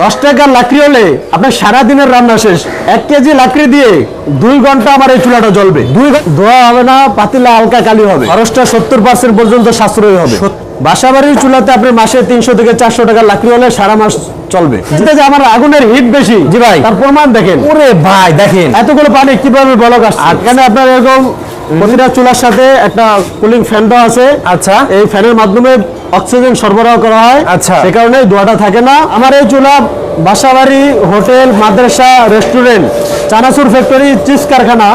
দশ টাকার লাকড়ি হলে আপনার সারাদিনের রান্না শেষ। এক কেজি লাকড়ি দিয়ে দুই ঘণ্টা আমার এই চুলাটা জ্বলবে। দুই ধোয়া হবে না পাতিলা হালকা কালি হবে। খরচটা সত্তর পার্সেন্ট পর্যন্ত সাশ্রয় হবে। বাসাবাড়ির চুলাতে আপনার মাসে তিনশো থেকে চারশো টাকার লাকড়ি হলে সারা মাস চলবে। যে আমার আগুনের হিট বেশি জি ভাই। তার প্রমাণ দেখেন। ওরে ভাই দেখেন। এতগুলো পানি কীভাবে বলক আসছে? এখানে আপনার এরকম প্রতিটা চুলার সাথে একটা কুলিং ফ্যানটাও আছে। আচ্ছা। এই ফ্যানের মাধ্যমে অক্সিজেন সরবরাহ করা হয় আচ্ছা। সে কারণে ধোঁয়াটা থাকে না আমার এই চুলা বাসাবাড়ি হোটেল মাদ্রাসা রেস্টুরেন্ট চানাচুর ফ্যাক্টরি চিজ কারখানা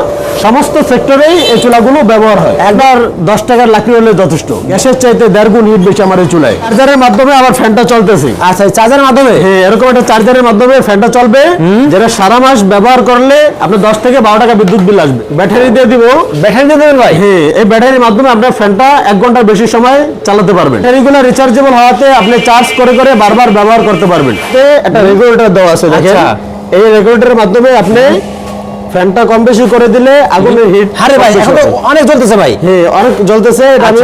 সমস্ত সেক্টরেই এই চুলাগুলো ব্যবহার হয়। একবার দশ টাকার লাকড়ি হলে যথেষ্ট। গ্যাসের চাইতে দেড় গুণ হিট বেশি আমার এই চুলায়। চার্জারের মাধ্যমে আমার ফ্যানটা চলতেছে। আচ্ছা চার্জারের মাধ্যমে? হ্যাঁ এরকম একটা চার্জারের মাধ্যমে ফ্যানটা চলবে যেটা সারা মাস ব্যবহার করলে আপনার দশ থেকে বারো টাকা বিদ্যুৎ বিল আসবে। ব্যাটারি দিয়ে দিব। ব্যাটারি দিয়ে দেবেন ভাই? হ্যাঁ এই ব্যাটারির মাধ্যমে আপনার ফ্যানটা এক ঘণ্টার বেশি সময় চালাতে পারবেন। ব্যাটারিগুলো রিচার্জেবল হওয়াতে আপনি চার্জ করে করে বারবার ব্যবহার করতে পারবেন। একটা রেগুলেটর দেওয়া আছে দেখেন। আচ্ছা। এই রেগুলেটরের মাধ্যমে আপনি ফ্যানটা কম বেশি করে দিলে আগুনের হিট আরে ভাই এখন অনেক জ্বলতেছে ভাই। হ্যাঁ অনেক জ্বলতেছে এটা আমি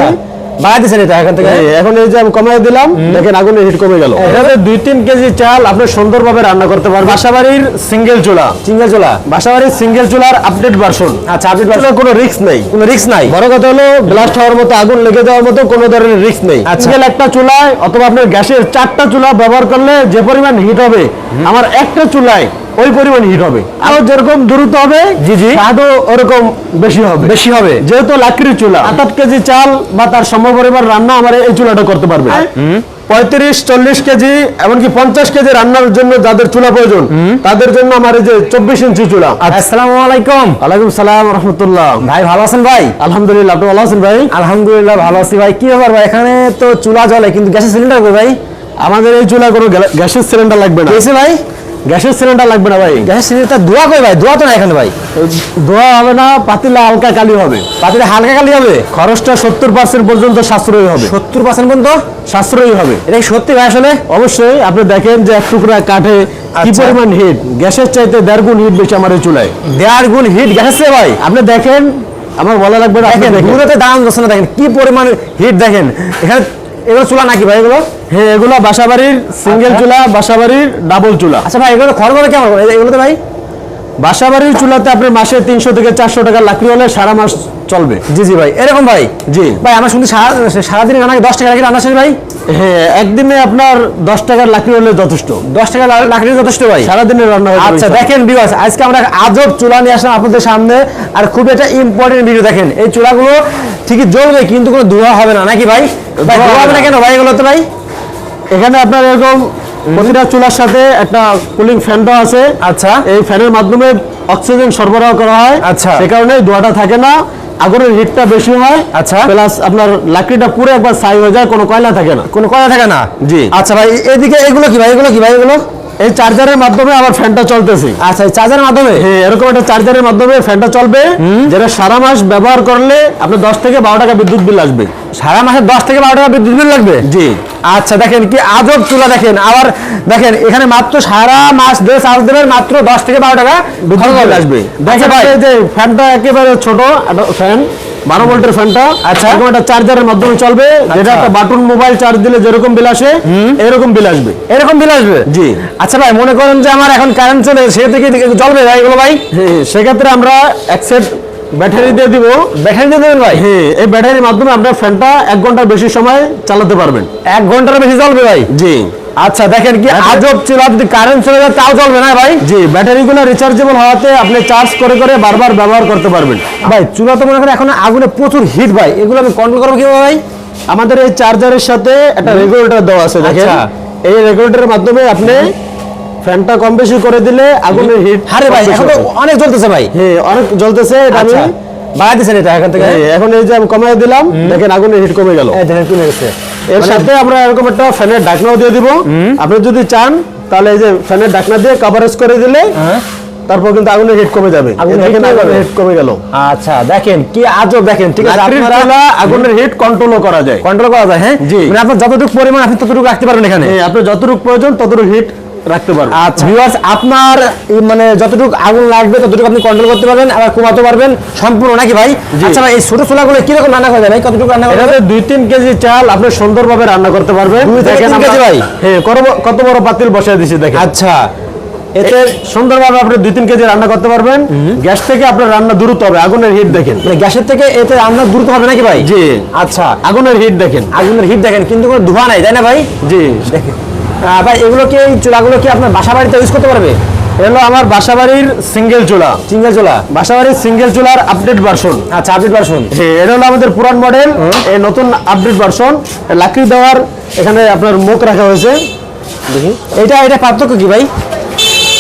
আচ্ছা এটা এখান থেকে। এখন এই যে আমি কমাই দিলাম দেখেন আগুনের হিট কমে গেল। এটাতে দুই তিন কেজি চাল আপনি সুন্দরভাবে রান্না করতে পারবেন। বাসাবাড়ির সিঙ্গেল চুলা। সিঙ্গেল চোলা। বাসাবাড়ির সিঙ্গেল চুলার আপডেট ভার্সন আচ্ছা আপনি চুলার কোনো রিস্ক নেই। কোনো রিস্ক নাই। বড় কথা হলো ব্লাস্ট হওয়ার মতো আগুন লেগে যাওয়ার মতো কোনো ধরনের রিস্ক নেই। আচ্ছা। সিঙ্গেল একটা চুলায় অথবা আপনার গ্যাসের চারটা চুলা ব্যবহার করলে যে পরিমাণ হিট হবে আমার একটা চুলায় ওই পরিমাণ হিট হবে। আরও যেরকম দ্রুত হবে জি, জি। স্বাদও ওরকম বেশি হবে। বেশি হবে। যেহেতু লাকড়ির চুলা আট আট কেজি চাল বা তার সমপরিমাণ রান্না আমার এই চুলাটা করতে পারবে। পঁয়ত্রিশ চল্লিশ কেজি এমনকি পঞ্চাশ কেজি রান্নার জন্য যাদের চুলা প্রয়োজন তাদের জন্য আমার এই যে চব্বিশ ইঞ্চি চুলা। আসসালাম আলাইকুম। আলাইকুম সালাম রহমতুল্লাহ। ভাই ভালো আছেন ভাই? আলহামদুলিল্লাহ আপনি ভালো আছেন ভাই? আলহামদুলিল্লাহ ভালো আছি ভাই। কি ব্যাপার ভাই এখানে তো চুলা জ্বলে কিন্তু গ্যাসের সিলিন্ডার ভাই? আমাদের এই চুলা কোনো গ্যাসের সিলিন্ডার লাগবে না। ভাই? গ্যাসের সিলিন্ডার লাগবে না ভাই। গ্যাসের সিলিন্ডার ধোয়া কই ভাই? ধোয়া তো না এখানে ভাই। ধোয়া হবে না পাতিলা হালকা কালি হবে। পাতিলে হালকা কালি হবে? খরচটা সত্তর পার্সেন্ট পর্যন্ত সাশ্রয়ী হবে। সত্তর পার্সেন্ট পর্যন্ত? সাশ্রয়ী হবে। এটা সত্যি ভাই আসলে? অবশ্যই আপনি দেখেন যে এক টুকরা কাঠে কি আচ্ছা। পরিমাণ হিট গ্যাসের চাইতে দেড় গুণ হিট বেশি আমার এই চুলায়। দেড় গুণ হিট গ্যাসের ভাই? আপনি দেখেন আমার বলা লাগবে না দেখেন দাম না দেখেন। কি পরিমাণ হিট দেখেন? এখানে এগুলো চুলা নাকি ভাই এগুলো? হ্যাঁ এগুলো বাসাবাড়ির সিঙ্গেল আচ্ছা। চুলা বাসাবাড়ির ডাবল চুলা। আচ্ছা ভাই এগুলো খড় করে কেমন এগুলো তো ভাই বাসাবাড়ির চুলাতে আপনার মাসে তিনশো থেকে চারশো টাকার লাকড়ি হলে সারা মাস চলবে। জি জি ভাই। এরকম ভাই? জি। ভাই আমরা শুনছি সারা সারাদিন রান্না দশ টাকা রান্না শেষ ভাই? হ্যাঁ একদিনে আপনার দশ টাকার লাকড়ি হলে যথেষ্ট। দশ টাকা লা- লাকড়ি যথেষ্ট ভাই। সারাদিনের রান্না আচ্ছা দেখেন বিবাস আজকে আমরা আজব চুলা নিয়ে আসলাম আপনাদের সামনে আর খুব একটা ইম্পর্টেন্ট ভিডিও দেখেন। এই চুলাগুলো ঠিকই জ্বলবে কিন্তু কোনো ধোয়া হবে না নাকি ভাই? ভাই ধোঁয়া হবে না। কেন? ভাই এগুলো তো ভাই? এখানে আপনার এরকম প্রতিটা চুলার সাথে একটা কুলিং ফ্যান ফ্যানটাও আছে। আচ্ছা। এই ফ্যানের মাধ্যমে অক্সিজেন সরবরাহ করা হয়। আচ্ছা। সে কারণে ধোঁয়াটা থাকে না আগুনের হিটটা বেশি হয়। আচ্ছা। প্লাস আপনার লাকড়িটা পুরো একবার ছাই হয়ে যায় কোনো কয়লা থাকে না। কোনো কয়লা থাকে না? জি। আচ্ছা ভাই এদিকে এগুলো কি ভাই এগুলো কি ভাই এগুলো? এই চার্জারের মাধ্যমে আমার ফ্যানটা চলতেছে। আচ্ছা চার্জারের মাধ্যমে? হ্যাঁ এরকম একটা চার্জারের মাধ্যমে ফ্যানটা চলবে যেটা সারা মাস ব্যবহার করলে আপনার দশ থেকে বারো টাকা বিদ্যুৎ বিল আসবে। সারা মাসে দশ থেকে বারো টাকা বিদ্যুৎ বিল লাগবে? জি। আচ্ছা দেখেন কি আজব চুলা দেখেন। আবার দেখেন এখানে মাত্র সারা মাস দিয়ে চার্জ দেবেন মাত্র দশ থেকে বারো টাকা বিদ্যুৎ বিল আসবে। আচ্ছা দেখেন ভাই এই যে ফ্যানটা একেবারে ছোট ফ্যান বারো ভোল্টের ফ্যানটা। আচ্ছা। এরকম একটা চার্জারের মাধ্যমে চলবে যেটা একটা বাটন মোবাইল চার্জ দিলে যেরকম বিল আসে এরকম বিল আসবে। এরকম বিল আসবে? জি। আচ্ছা ভাই মনে করেন যে আমার এখন কারেন্ট চলে সে থেকে চলবে ভাই এগুলো ভাই? সেক্ষেত্রে আমরা এক সেট ব্যাটারি দিয়ে দিব। ব্যাটারি দিয়ে দেবেন ভাই? হ্যাঁ এই ব্যাটারির মাধ্যমে আপনার ফ্যানটা এক ঘণ্টার বেশি সময় চালাতে পারবেন। এক ঘণ্টার বেশি চলবে ভাই? জি। আচ্ছা দেখেন কি আজব চুলা যদি কারেন্ট চলে যায় তাও জ্বলবে না ভাই? জি ব্যাটারিগুলো রিচার্জেবল হওয়াতে আপনি চার্জ করে করে বারবার ব্যবহার করতে পারবেন। ভাই চুলা তো মনে করেন এখন আগুনে প্রচুর হিট ভাই। এগুলো আমি কন্ট্রোল করব কীভাবে ভাই? আমাদের এই চার্জারের সাথে একটা রেগুলেটর দেওয়া আছে দেখেন। আচ্ছা। এই রেগুলেটরের মাধ্যমে আপনি ফ্যানটা কম বেশি করে দিলে আগুনের হিট আরে ভাই এখন অনেক জ্বলতেছে ভাই। হ্যাঁ অনেক জ্বলতেছে এটা আমি আচ্ছা। বাড়াই এটা এখান থেকে? হ্যাঁ, এখন এই যে আমি কমাই দিলাম দেখেন আগুনের হিট কমে গেল। এই দেখেন কমে গেছে। এর সাথে আমরা এরকম একটা ফ্যানের ঢাকনাও দিয়ে দিব। আপনি যদি চান তাহলে এই যে ফ্যানের ঢাকনা দিয়ে কভারেজ করে দিলে হ্যাঁ। তারপর কিন্তু আগুনের হেড কমে যাবে। দেখেন heat কমে আগুনের যাবে। কমে গেল। আচ্ছা দেখেন কি আজব দেখেন ঠিক আছে আপনারা আগুনের হিট কন্ট্রোলও করা যায়। কন্ট্রোল করা যায় হ্যাঁ? জি। মানে আপনার যতটুকু পরিমাণ আপনি ততটুকু রাখতে পারবেন এখানে। হ্যাঁ, আপনার যতটুকু প্রয়োজন ততটুকু হিট রাখতে পারব। আচ্ছা। ভিউয়ার্স আপনার মানে যতটুকু আগুন লাগবে ততটুকু আপনি কন্ট্রোল করতে পারবেন আবার কমাতে পারবেন। সম্পূর্ণ নাকি ভাই? আচ্ছা ভাই এই ছোট চুলাগুলো কীরকম রান্না করা যায় ভাই? কতটুকু রান্না করা যাবে দুই তিন কেজি চাল আপনি সুন্দরভাবে রান্না করতে পারবেন। দেখেন তিন কেজি ভাই? হ্যাঁ কত বড়- পাতিল বসায় দিছি দেখেন। আচ্ছা। এতে সুন্দরভাবে আপনি দুই তিন কেজি রান্না করতে পারবেন। গ্যাস থেকে আপনার রান্না দ্রুত হবে আগুনের হিট দেখেন। মানে গ্যাসের থেকে এতে রান্না দ্রুত হবে নাকি ভাই? জি। আচ্ছা। আগুনের হিট দেখেন। আগুনের হিট দেখেন কিন্তু কোনো ধোঁয়া নাই তাই না ভাই? জি। দেখেন। ভাই এগুলো কি এই চুলাগুলো কি আপনার বাসা বাড়িতে ইউজ করতে পারবে? এলো আমার বাসাবাড়ির সিঙ্গেল চুলা সিঙ্গেল চুলা বাসাবাড়ির সিঙ্গেল চুলার আপডেট ভার্সন আচ্ছা আপডেট ভার্সন এটা হলো আমাদের পুরান মডেল এই নতুন আপডেট ভার্সন লাকড়ি দেওয়ার এখানে আপনার মুখ রাখা হয়েছে। দেখি। এটা এটা পার্থক্য কি ভাই?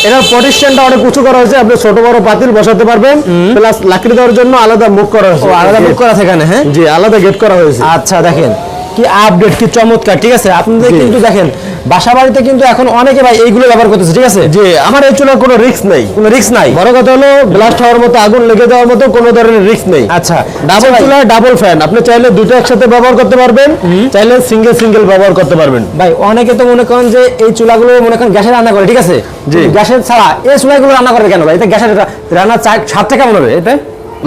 এটার পটিশনটা অনেক উঁচু করা হয়েছে আপনি ছোট বড় পাতিল বসাতে পারবেন। প্লাস লাকড়ি দেওয়ার জন্য আলাদা মুখ করা হয়েছে। আলাদা বুক করা সেখানে হ্যাঁ? জি আলাদা গেট করা হয়েছে। আচ্ছা দেখেন। কি আপডেট কি চমৎকার ঠিক আছে? আপনাদের। কিন্তু দেখেন বাসা বাড়িতে কিন্তু এখন অনেকে ভাই এইগুলো ব্যবহার করতেছে ঠিক আছে? যে আমার এই চুলার কোনো রিস্ক নেই। কোনো রিস্ক নাই? বড় কথা হলো ব্লাস্ট হওয়ার মতো আগুন লেগে যাওয়ার মতো কোনো ধরনের রিস্ক নেই। আচ্ছা ডাবল ভাই, চুলা ডাবল ফ্যান আপনি চাইলে দুটো একসাথে ব্যবহার করতে পারবেন চাইলে সিঙ্গেল সিঙ্গেল ব্যবহার করতে পারবেন। ভাই অনেকে তো মনে করেন যে এই চুলাগুলো মনে করেন গ্যাসে রান্না করে ঠিক আছে। গ্যাসের ছাড়া এই চুলাগুলো রান্না করে কেন ভাই? এটা গ্যাসের রান্নার স্বাদটা কেমন হবে? এটা?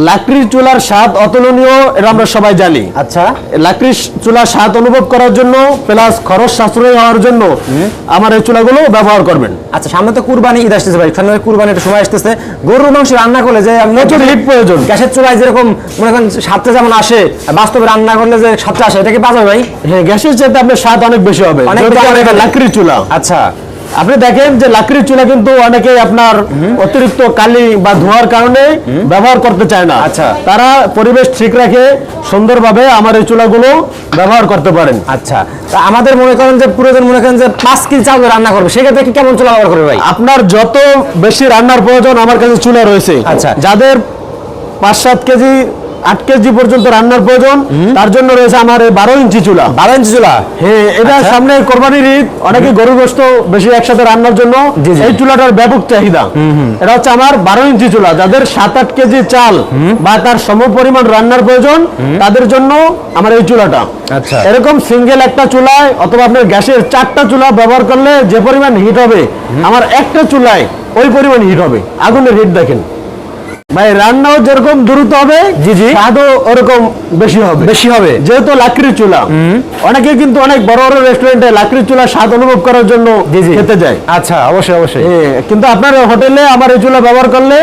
লাকড়ির চুলার স্বাদ অতুলনীয় এটা আমরা সবাই জানি। আচ্ছা। লাকড়ির চুলার স্বাদ অনুভব করার জন্য প্লাস খরচ সাশ্রয় হওয়ার জন্য আমার এই চুলাগুলো ব্যবহার করবেন। আচ্ছা সামনে তো কুরবানি ঈদ আসতেছে ভাই সামনে কুরবানি একটা সময় আসতেছে। গরুর মাংস রান্না করলে যে প্রচুর হিট প্রয়োজন। গ্যাসের চুলায় যেরকম মনে করেন স্বাদটা যেমন আসে বাস্তবে রান্না করলে যে স্বাদটা আসে এটা কি পাওয়া ভাই? হ্যাঁ গ্যাসের চাইতে আপনার স্বাদ অনেক বেশি হবে। লাকড়ির চুলা। আচ্ছা। আপনি দেখেন যে লাকড়ির চুলা কিন্তু অনেকে আপনার অতিরিক্ত কালি বা ধোঁয়ার কারণে ব্যবহার করতে চায় না। আচ্ছা। তারা পরিবেশ ঠিক রাখে সুন্দরভাবে আমার এই চুলাগুলো ব্যবহার করতে পারেন। আচ্ছা। তা আমাদের মনে করেন যে পুরোজন মনে করেন যে পাঁচ কেজি চাউল রান্না করবে সেক্ষেত্রে কি কেমন চুলা ব্যবহার করবে ভাই? আপনার যত বেশি রান্নার প্রয়োজন আমার কাছে চুলা রয়েছে। আচ্ছা। যাদের পাঁচ সাত কেজি আট কেজি পর্যন্ত রান্নার প্রয়োজন। তার জন্য রয়েছে আমার এই বারো ইঞ্চি চুলা। বারো ইঞ্চি চুলা? হ্যাঁ এটা আচ্ছা। সামনে কোরবানির ঈদ অনেকে গরু গোস্ত বেশি একসাথে রান্নার জন্য। এই চুলাটার ব্যাপক চাহিদা। এটা হচ্ছে আমার বারো ইঞ্চি চুলা। যাদের সাত আট কেজি চাল বা তার সম পরিমাণ রান্নার প্রয়োজন তাদের জন্য আমার এই চুলাটা। আচ্ছা। এরকম সিঙ্গেল একটা চুলায় অথবা আপনার গ্যাসের চারটা চুলা ব্যবহার করলে যে পরিমাণ হিট হবে আমার একটা চুলায় ওই পরিমাণ হিট হবে। আগুনের হিট দেখেন। ভাই রান্নাও যেরকম দ্রুত হবে জি, জি। স্বাদও ওরকম বেশি হবে। বেশি হবে। যেহেতু লাকড়ির চুলা অনেকে কিন্তু অনেক বড় বড় রেস্টুরেন্টে লাকড়ির চুলা স্বাদ অনুভব করার জন্য। খেতে যায়। আচ্ছা অবশ্যই অবশ্যই। কিন্তু আপনার হোটেলে আমার এই চুলা ব্যবহার করলে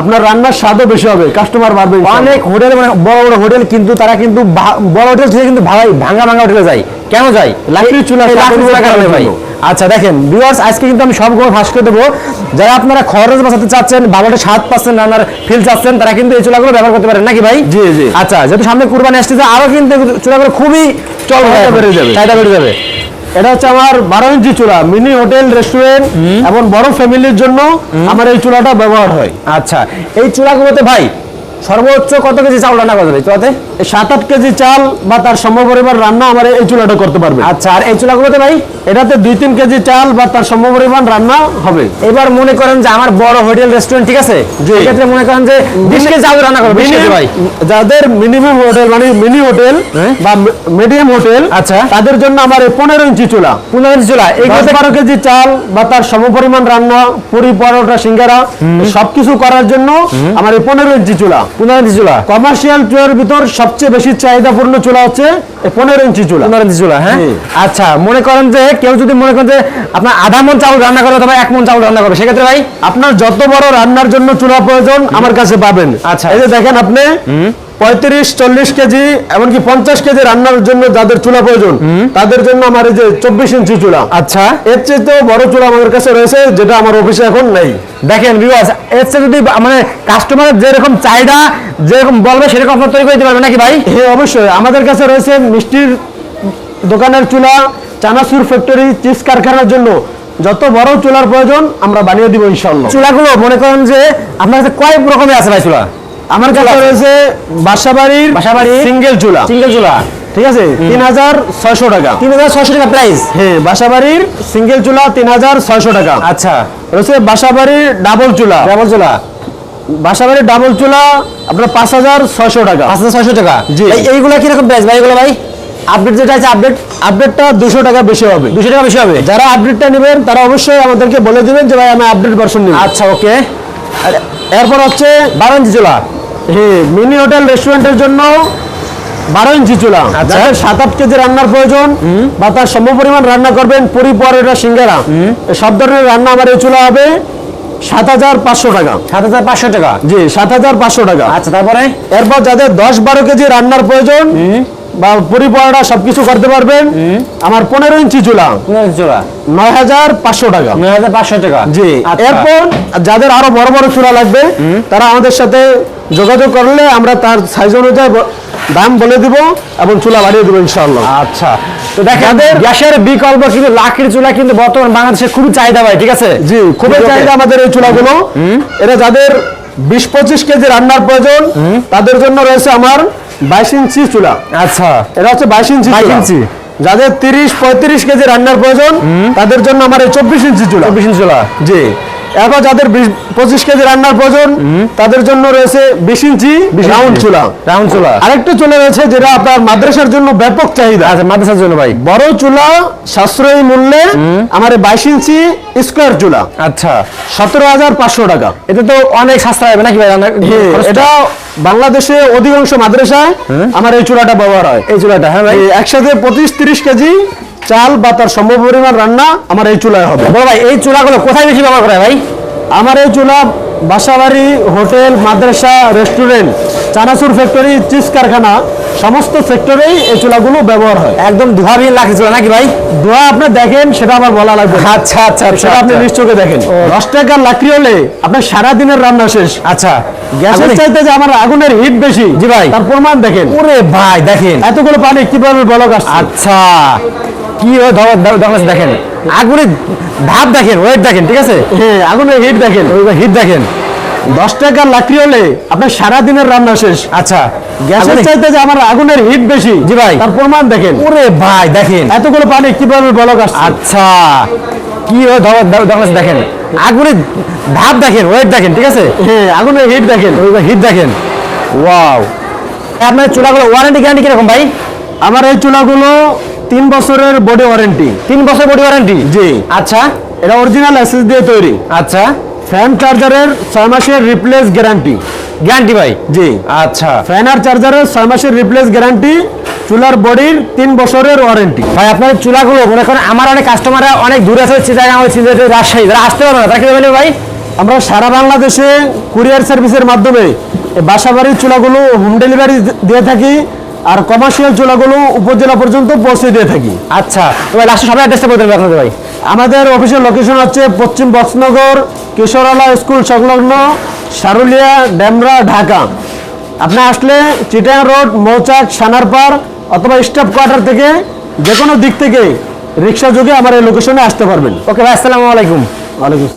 আপনার রান্নার স্বাদও বেশি হবে কাস্টমার বাড়বে অনেক হোটেল মানে বড় বড় হোটেল কিন্তু তারা কিন্তু বড় হোটেল থেকে কিন্তু ভাঙা ভাঙা হোটেলে যায়। কেন যায় লাকড়ির চুলা লাকড়ির চুলার কারণে ভাই। আচ্ছা দেখেন ভিউয়ার্স আজকে কিন্তু আমি সবগুলো ফাঁস করে দেবো। যারা আপনারা খরচ বাঁচাতে চাচ্ছেন একটা স্বাদ পাচ্ছেন রান্নার ফিল চাচ্ছেন তারা কিন্তু এই চুলাগুলো ব্যবহার করতে পারেন নাকি ভাই? জি, জি। আচ্ছা যেহেতু সামনে কুরবানি আসতেছে আরও কিন্তু চুলাগুলো খুবই চল বেড়ে যাবে। চাহিদা বেড়ে যাবে। এটা হচ্ছে আমার বারো ইঞ্চি চুলা মিনি হোটেল রেস্টুরেন্ট এবং বড় ফ্যামিলির জন্য আমার এই চুলাটা ব্যবহার হয়। আচ্ছা এই চুলাগুলোতে ভাই সর্বোচ্চ কত কেজি চাল রান্না করা যাবে চুলাতে? সাত আট কেজি চাল বা তার সমপরিমাণ রান্না আমার এই চুলাটা করতে পারবে। আচ্ছা আর এই চুলাগুলোতে ভাই? এটাতে দুই তিন কেজি চাল বা তার সমপরিমাণ রান্না হবে। এবার মনে করেন যে আমার বড় হোটেল রেস্টুরেন্ট ঠিক আছে? জি। এক্ষেত্রে মনে করেন যে বিশ কেজি চাউল রান্না করবে ভাই। যাদের মিনিমাম হোটেল মানে মিনি হোটেল হ্যাঁ। বা মিডিয়াম হোটেল আচ্ছা। তাদের জন্য আমার এই পনেরো ইঞ্চি চুলা। পনেরো ইঞ্চি চুলা। এগুলোতে বারো কেজি চাল বা তার সমপরিমাণ রান্না পুরি পরোটা সিঙ্গারা সবকিছু করার জন্য আমার এই পনেরো ইঞ্চি চুলা। পনেরো ইঞ্চি চুলা। কমার্শিয়াল চুলার ভিতর সবচেয়ে বেশি চাহিদাপূর্ণ চুলা হচ্ছে পনেরো ইঞ্চি চুলা। পনেরো ইঞ্চি চুলা হ্যাঁ? আচ্ছা মনে করেন যে কেউ যদি মনে করেন যে আপনার আধা মন চাউল রান্না অথবা এক মন চাউল রান্না করবে সেক্ষেত্রে ভাই? আপনার যত বড় রান্নার জন্য চুলা প্রয়োজন আমার কাছে পাবেন। আচ্ছা। এই যে দেখেন আপনি পঁয়ত্রিশ চল্লিশ কেজি এমনকি পঞ্চাশ কেজি রান্নার জন্য যাদের চুলা প্রয়োজন তাদের জন্য আমার এই যে চব্বিশ ইঞ্চি চুলা। আচ্ছা। এর চেয়ে তো বড় চুলা আমাদের কাছে রয়েছে যেটা আমার অফিসে এখন নেই। দেখেন বিবাস এর চেয়ে যদি মানে কাস্টমারের যেরকম চাহিদা যেরকম বলবে সেরকম আপনার তৈরি করে দিতে পারবে নাকি ভাই? হ্যাঁ অবশ্যই। আমাদের কাছে রয়েছে মিষ্টির দোকানের চুলা চানাচুর ফ্যাক্টরি চিপস কারখানার জন্য। যত বড় চুলার প্রয়োজন আমরা বানিয়ে দিব ইনশাল্লাহ চুলাগুলো মনে করেন যে আপনার কাছে কয়েক রকমের আছে ভাই চুলা? আমার কাছে রয়েছে বাসাবাড়ির বাসাবাড়ি সিঙ্গেল চুলা সিঙ্গেল চুলা ঠিক আছে? তিন হাজার ছয়শো টাকা। তিন হাজার ছশো টাকা প্রাইস। হ্যাঁ বাসাবাড়ির সিঙ্গেল চুলা তিন হাজার ছয়শো টাকা। আচ্ছা। রয়েছে বাসাবাড়ির ডাবল চুলা ডাবল চুলা বাসাবাড়ির ডাবল চুলা আপনার পাঁচ হাজার ছয়শো টাকা। পাঁচ হাজার ছয়শো টাকা। জি। এইগুলা কীরকম প্রাইস ভাই এগুলো ভাই? আপডেট যেটা আছে আপডেট আপডেটটা দুশো টাকা বেশি হবে। দুশো টাকা বেশি হবে? যারা আপডেটটা নেবেন তারা অবশ্যই আমাদেরকে বলে দিবেন যে ভাই আমি আপডেট ভার্সন নিব। আচ্ছা ওকে আর এরপর হচ্ছে বারো ইঞ্চি চুলা মিনি হোটেল রেস্টুরেন্টের জন্য বারো ইঞ্চি চুলা। আচ্ছা। যাদের সাত আট কেজি রান্নার প্রয়োজন বা তার সম পরিমাণ রান্না করবেন পুরি পরোটা সিঙ্গারা। সব ধরনের রান্না আমার এই চুলা হবে সাত হাজার পাঁচশো টাকা। সাত হাজার পাঁচশো টাকা? জি সাত হাজার পাঁচশো টাকা। আচ্ছা তারপরে? এরপর যাদের দশ বারো কেজি রান্নার প্রয়োজন বা পুরি পরোটা সবকিছু করতে পারবেন। আমার পনেরো ইঞ্চি চুলা। চুলা। নয় হাজার পাঁচশো টাকা। নয় হাজার পাঁচশো টাকা। জি। আচ্ছা। এরপর যাদের আরও বড় বড় চূড়া লাগবে তারা আমাদের সাথে যোগাযোগ করলে আমরা তার সাইজ অনুযায়ী দাম বলে দিব এবং চুলা বাড়িয়ে দেবো ইনশাআল্লাহ। আচ্ছা। তো দেখেন গ্যাসের বিকল্প কিন্তু লাকড়ির চুলা কিন্তু বর্তমান বাংলাদেশে খুবই চাহিদা ভাই ঠিক আছে? জি খুবই চাহিদা আমাদের এই চুলাগুলো। এটা যাদের বিশ পঁচিশ কেজি রান্নার প্রয়োজন তাদের জন্য রয়েছে আমার বাইশ ইঞ্চি চুলা। আচ্ছা। এটা হচ্ছে বাইশ ইঞ্চি 22 ইঞ্চি। যাদের তিরিশ পঁয়ত্রিশ কেজি রান্নার প্রয়োজন তাদের জন্য আমার এই চব্বিশ ইঞ্চি চুলা। চব্বিশ ইঞ্চি চুলা। জি। এরপর যাদের পঁচিশ কেজি রান্নার প্রয়োজন তাদের জন্য রয়েছে বিশ ইঞ্চি রাউন্ড চুলা। রাউন্ড চুলা। আরেকটা চুলা রয়েছে যেটা আপনার মাদ্রাসার জন্য ব্যাপক চাহিদা। আচ্ছা মাদ্রাসার জন্য ভাই। বড় চুলা সাশ্রয়ী মূল্যে আমার বাইশ ইঞ্চি স্কোয়ার চুলা। আচ্ছা। সতেরো হাজার পাঁচশো টাকা। এটা তো অনেক সাশ্রয় হবে নাকি ভাই এটা বাংলাদেশে অধিকাংশ মাদ্রাসায় আমার এই চুলাটা ব্যবহার হয়। এই চুলাটা হ্যাঁ ভাই। একসাথে পঁচিশ তিরিশ কেজি চাল বা তার সম্ভব পরিমাণ রান্না আমার এই চুলায় হবে। বড় ভাই এই চুলাগুলো কোথায় বেশি ব্যবহার করে ভাই? আমার এই চুলা বাসাবাড়ি হোটেল মাদ্রাসা রেস্টুরেন্ট চানাচুর ফ্যাক্টরি চিজ কারখানা সমস্ত সেক্টরেই এই চুলাগুলো ব্যবহার হয়। একদম ধোয়াবিহীন লাকড়ি চুলা নাকি ভাই? ধোয়া আপনি দেখেন সেটা আমার বলা লাগবে আচ্ছা আচ্ছা আচ্ছা সেটা আপনি নিশ্চয়ই দেখেন। দশ টাকার লাকড়ি হলে আপনার সারা দিনের রান্না শেষ। আচ্ছা। গ্যাসের চাইতে যে আমার আগুনের হিট বেশি জি ভাই। তার প্রমাণ দেখেন। ওরে ভাই দেখেন। এতগুলো পানি কীভাবে বলক আসছে। আচ্ছা। কি দরকার দেখেন। আগুনের ধাপ দেখেন ওয়েট দেখেন ঠিক আছে? হ্যাঁ আগুনের হিট দেখেন। হিট দেখেন। দশ টাকার লাকড়ি হলে আপনার সারা দিনের রান্না শেষ। আচ্ছা। গ্যাসের চাইতে যে আমার আগুনের হিট বেশি জি ভাই। তার প্রমাণ দেখেন। ওরে ভাই দেখেন। এতগুলো পানি কীভাবে বলক আসছে? আচ্ছা। কি দরকার দেখেন। আগুনের ধাপ দেখেন ওয়েট দেখেন ঠিক আছে? হ্যাঁ আগুনের হিট দেখেন। হিট দেখেন। ওয়াও আপনার চুলাগুলো ওয়ারেন্টি গ্যারান্টি কীরকম ভাই? আমার এই চুলাগুলো তিন বছরের বডি ওয়ারেন্টি তিন বছর বডি ওয়ারেন্টি জি। আচ্ছা। এটা অরিজিনাল এসএস দিয়ে তৈরি। আচ্ছা। ফ্যান চার্জারের ছয় মাসের রিপ্লেস গ্যারান্টি গ্যারান্টি ভাই? জি। আচ্ছা। ফ্যান আর চার্জারের ছয় মাসের রিপ্লেস গ্যারান্টি চুলার বডির তিন বছরের ওয়ারেন্টি ভাই আপনার চুলাগুলো মনে করেন আমার অনেক কাস্টমাররা অনেক দূরে আছে চিটাগাং রাজশাহী তারা আসতে পারবে না তারা বলে ভাই? আমরা সারা বাংলাদেশে কুরিয়ার সার্ভিসের মাধ্যমে বাসাবাড়ির চুলাগুলো হোম ডেলিভারি দিয়ে থাকি। আর কমার্শিয়াল চুলাগুলো উপজেলা পর্যন্ত পৌঁছে দিয়ে থাকি। আচ্ছা এবার লাস্টে সবাই অ্যাড্রেসটা বলতে আপনাদের ভাই। আমাদের অফিসের লোকেশন হচ্ছে পশ্চিম বক্সনগর কিশোরালা স্কুল সংলগ্ন সারুলিয়া ডেমরা ঢাকা। আপনি আসলে চিটাং রোড মৌচাক সানারপাড় অথবা স্টাফ কোয়ার্টার থেকে যে কোনো দিক থেকে রিক্সা যোগে আমার এই লোকেশনে আসতে পারবেন। ওকে ভাই আসসালামু আলাইকুম। ওয়ালাইকুম